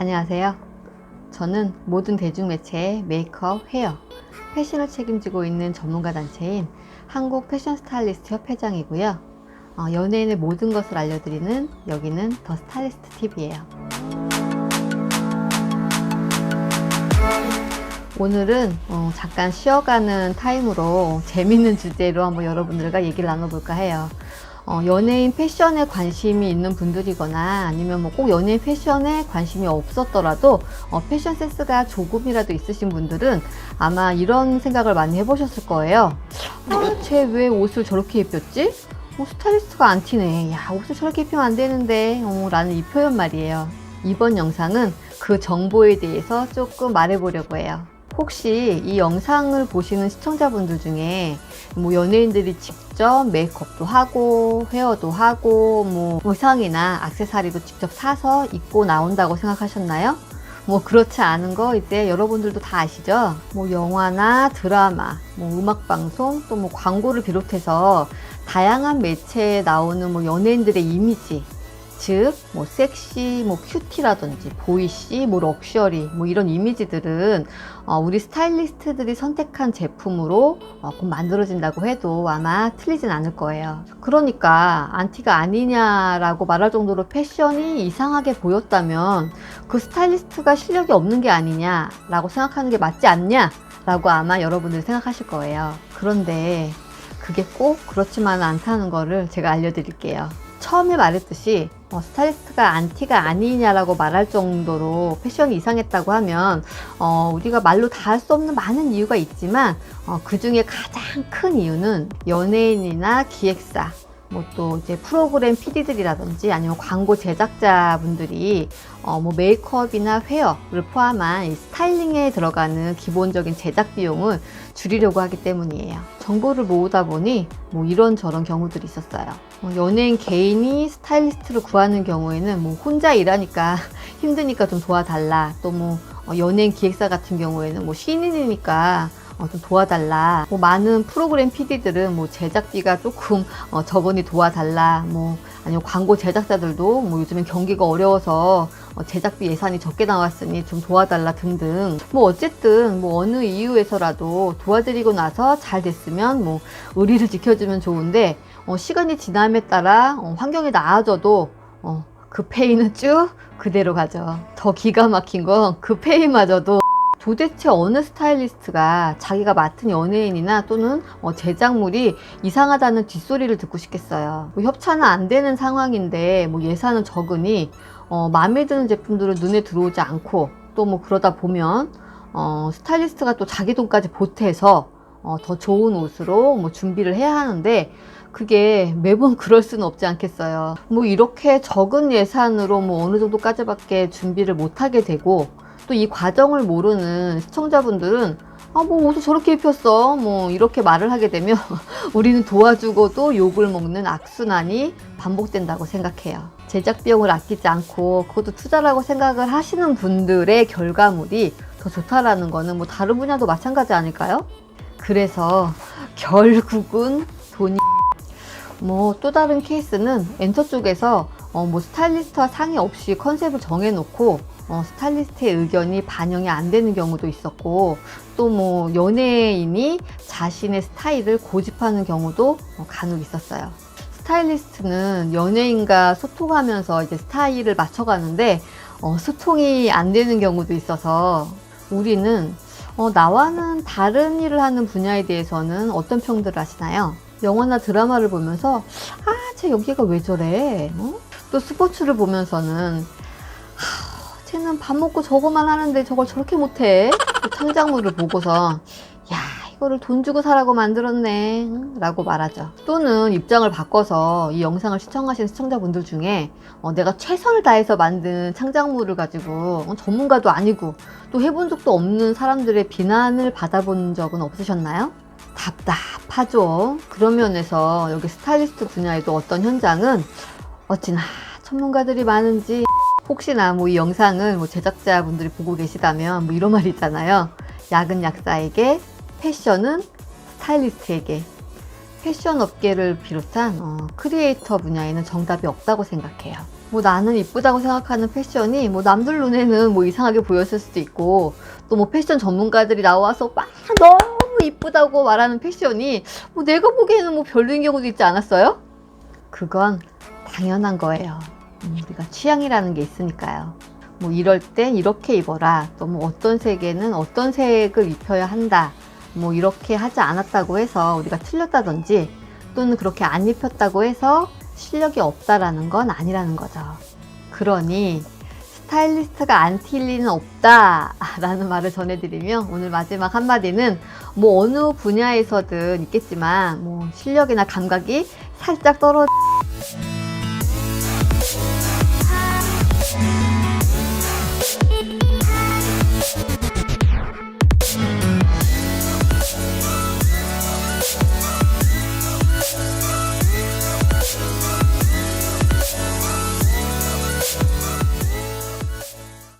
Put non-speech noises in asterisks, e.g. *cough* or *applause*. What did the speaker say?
안녕하세요. 저는 모든 대중매체의 메이크업, 헤어, 패션을 책임지고 있는 전문가 단체인 한국 패션 스타일리스트 협회장이고요. 어, 연예인의 모든 것을 알려드리는 여기는 더 스타일리스트 TV예요. 오늘은 어, 잠깐 쉬어가는 타임으로 재밌는 주제로 한번 여러분들과 얘기를 나눠볼까 해요. 어, 연예인 패션에 관심이 있는 분들이거나 아니면 뭐 꼭 연예인 패션에 관심이 없었더라도 어, 패션 센스가 조금이라도 있으신 분들은 아마 이런 생각을 많이 해보셨을 거예요. 아, 쟤 왜 옷을 저렇게 입혔지? 어, 스타일리스트가 안 티네. 야, 옷을 저렇게 입히면 안 되는데. 어, 라는 이 표현 말이에요. 이번 영상은 그 정보에 대해서 조금 말해보려고 해요. 혹시 이 영상을 보시는 시청자분들 중에 뭐 연예인들이 직접 메이크업도 하고 헤어도 하고 뭐 의상이나 액세서리도 직접 사서 입고 나온다고 생각하셨나요? 뭐 그렇지 않은 거 이제 여러분들도 다 아시죠? 뭐 영화나 드라마, 뭐 음악 방송, 또 뭐 광고를 비롯해서 다양한 매체에 나오는 뭐 연예인들의 이미지 즉, 뭐, 섹시, 뭐, 큐티라든지, 보이시, 뭐, 럭셔리, 뭐, 이런 이미지들은, 어, 우리 스타일리스트들이 선택한 제품으로 어, 곧 만들어진다고 해도 아마 틀리진 않을 거예요. 그러니까, 안티가 아니냐라고 말할 정도로 패션이 이상하게 보였다면, 그 스타일리스트가 실력이 없는 게 아니냐라고 생각하는 게 맞지 않냐 라고 아마 여러분들이 생각하실 거예요. 그런데, 그게 꼭 그렇지만은 않다는 거를 제가 알려드릴게요. 처음에 말했듯이 어, 스타일리스트가 안티가 아니냐라고 말할 정도로 패션이 이상했다고 하면 어, 우리가 말로 다 할 수 없는 많은 이유가 있지만 어, 그 중에 가장 큰 이유는 연예인이나 기획사 뭐 또 이제 프로그램 PD들이라든지 아니면 광고 제작자분들이 어 뭐 메이크업이나 헤어를 포함한 이 스타일링에 들어가는 기본적인 제작 비용을 줄이려고 하기 때문이에요. 정보를 모으다 보니 뭐 이런저런 경우들이 있었어요. 어, 연예인 개인이 스타일리스트를 구하는 경우에는 뭐 혼자 일하니까 *laughs* 힘드니까 좀 도와달라. 또 뭐 연예인 기획사 같은 경우에는 뭐 신인이니까 어, 좀 도와달라. 뭐 많은 프로그램 PD들은 뭐 제작비가 조금 어, 적으니 도와달라. 뭐 아니면 광고 제작자들도 뭐 요즘엔 경기가 어려워서 어, 제작비 예산이 적게 나왔으니 좀 도와달라 등등. 뭐 어쨌든 뭐 어느 이유에서라도 도와드리고 나서 잘 됐으면 뭐 의리를 지켜주면 좋은데 어, 시간이 지남에 따라 어, 환경이 나아져도 어, 그 페이는 쭉 그대로 가죠. 더 기가 막힌 건 그 페이마저도 도대체 어느 스타일리스트가 자기가 맡은 연예인이나 또는 어, 제작물이 이상하다는 뒷소리를 듣고 싶겠어요. 뭐 협찬은 안 되는 상황인데 뭐 예산은 적으니 어, 마음에 드는 제품들은 눈에 들어오지 않고 또 뭐 그러다 보면 어, 스타일리스트가 또 자기 돈까지 보태서 어, 더 좋은 옷으로 뭐 준비를 해야 하는데 그게 매번 *laughs* 그럴 수는 없지 않겠어요. 뭐 이렇게 적은 예산으로 뭐 어느 정도까지밖에 준비를 못 하게 되고 또 이 과정을 모르는 시청자분들은 아, 뭐 옷을 저렇게 입혔어. 뭐 이렇게 말을 하게 되면 *laughs* 우리는 도와주고도 욕을 먹는 악순환이 반복된다고 생각해요. 제작 비용을 아끼지 않고 그것도 투자라고 생각을 하시는 분들의 결과물이 더 좋다라는 거는 뭐 다른 분야도 마찬가지 아닐까요? 그래서 결국은 돈이 *laughs* 뭐 또 다른 케이스는 엔터 쪽에서 어, 뭐 스타일리스트와 상의 없이 컨셉을 정해놓고 어, 스타일리스트의 의견이 반영이 안 되는 경우도 있었고 또 뭐 연예인이 자신의 스타일을 고집하는 경우도 어, 간혹 있었어요. 스타일리스트는 연예인과 소통하면서 이제 스타일을 맞춰가는데 어, 소통이 안 되는 경우도 있어서 우리는 어, 나와는 다른 일을 하는 분야에 대해서는 어떤 평들을 하시나요? 영화나 드라마를 보면서 아, 쟤 여기가 왜 저래? 어? 또 스포츠를 보면서는 하, 쟤는 밥 먹고 저거만 하는데 저걸 저렇게 못해? 또 창작물을 보고서 야 이거를 돈 주고 사라고 만들었네 응? 라고 말하죠 또는 입장을 바꿔서 이 영상을 시청하신 시청자분들 중에 어, 내가 최선을 다해서 만든 창작물을 가지고 어, 전문가도 아니고 또 해본 적도 없는 사람들의 비난을 받아본 적은 없으셨나요? 답답하죠. 그런 면에서 여기 스타일리스트 분야에도 어떤 현장은 어찌나 전문가들이 많은지 혹시나 뭐 이 영상을 뭐 제작자분들이 보고 계시다면 뭐 이런 말이 있잖아요. 약은 약사에게 패션은 스타일리스트에게 패션 업계를 비롯한 어, 크리에이터 분야에는 정답이 없다고 생각해요. 뭐 나는 이쁘다고 생각하는 패션이 뭐 남들 눈에는 뭐 이상하게 보였을 수도 있고 또 뭐 패션 전문가들이 나와서 막 너무 이쁘다고 말하는 패션이 뭐 내가 보기에는 뭐 별로인 경우도 있지 않았어요? 그건 당연한 거예요. 음, 우리가 취향이라는 게 있으니까요. 뭐 이럴 땐 이렇게 입어라. 또뭐 어떤 색에는 어떤 색을 입혀야 한다. 뭐 이렇게 하지 않았다고 해서 우리가 틀렸다든지 또는 그렇게 안 입혔다고 해서 실력이 없다라는 건 아니라는 거죠. 그러니 스타일리스트가 안튈 리는 없다라는 말을 전해드리며 오늘 마지막 한마디는 뭐 어느 분야에서든 있겠지만 뭐 실력이나 감각이 살짝 떨어진 life.